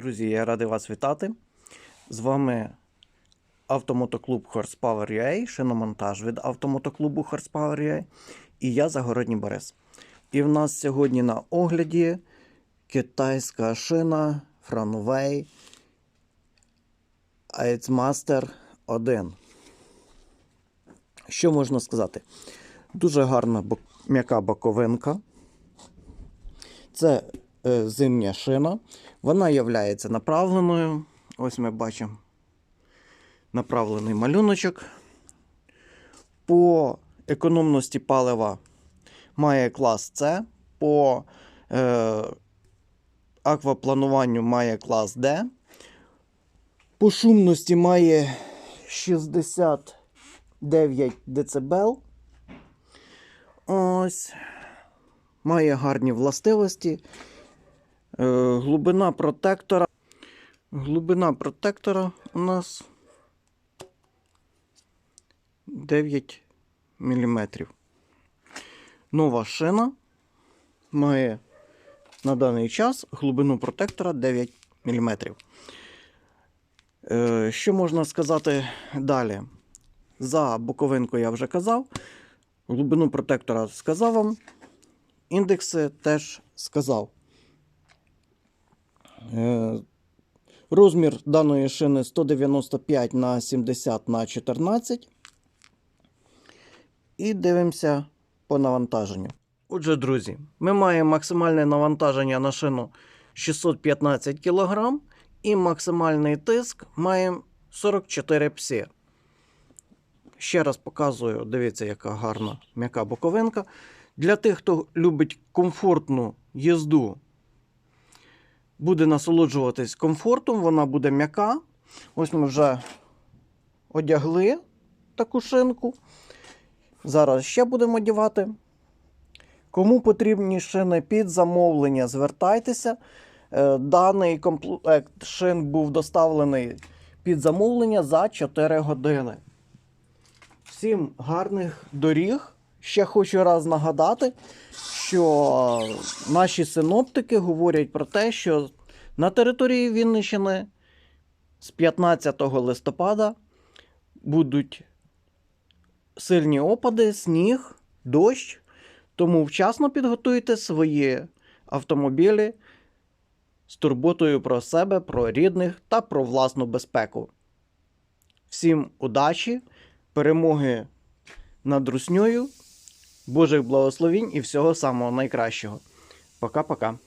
Друзі, я радий вас вітати. З вами автомотоклуб Horsepower UA, шиномонтаж від автомотоклубу Horsepower UA і я Загородній Борис. І в нас сьогодні на огляді китайська шина Franway Master 1. Що можна сказати? Дуже гарна м'яка боковинка. Це е, зимня шина. Вона є направленою. Ось ми бачимо направлений малюночок. По економності палива має клас С. По е, акваплануванню має клас Д. По шумності має 69 дБ. Ось. Має гарні властивості. Е, глибина протектора. Глибина протектора у нас 9 мм. Нова шина має на даний час глибину протектора 9 мм. Е, що можна сказати далі? За боковинку я вже казав. Глибину протектора сказав вам. Індекси теж сказав. Е, Розмір даної шини 195 на 70 на 14. І дивимося по навантаженню. Отже, друзі, ми маємо максимальне навантаження на шину 615 кг і максимальний тиск маємо 44 псі. Ще раз показую, дивіться, яка гарна м'яка боковинка. Для тих, хто любить комфортну їзду, буде насолоджуватись комфортом, вона буде м'яка. Ось ми вже одягли таку шинку. Зараз ще будемо одягати. Кому потрібні шини під замовлення, звертайтеся. Е, Даний комплект шин був доставлений під замовлення за 4 години. Всім гарних доріг. Ще хочу раз нагадати, що наші синоптики говорять про те, що на території Вінниччини з 15 листопада будуть сильні опади, сніг, дощ. Тому вчасно підготуйте свої автомобілі з турботою про себе, про рідних та про власну безпеку. Всім удачі, перемоги над руснею, Божих благословінь і всього самого найкращого. Пока-пока.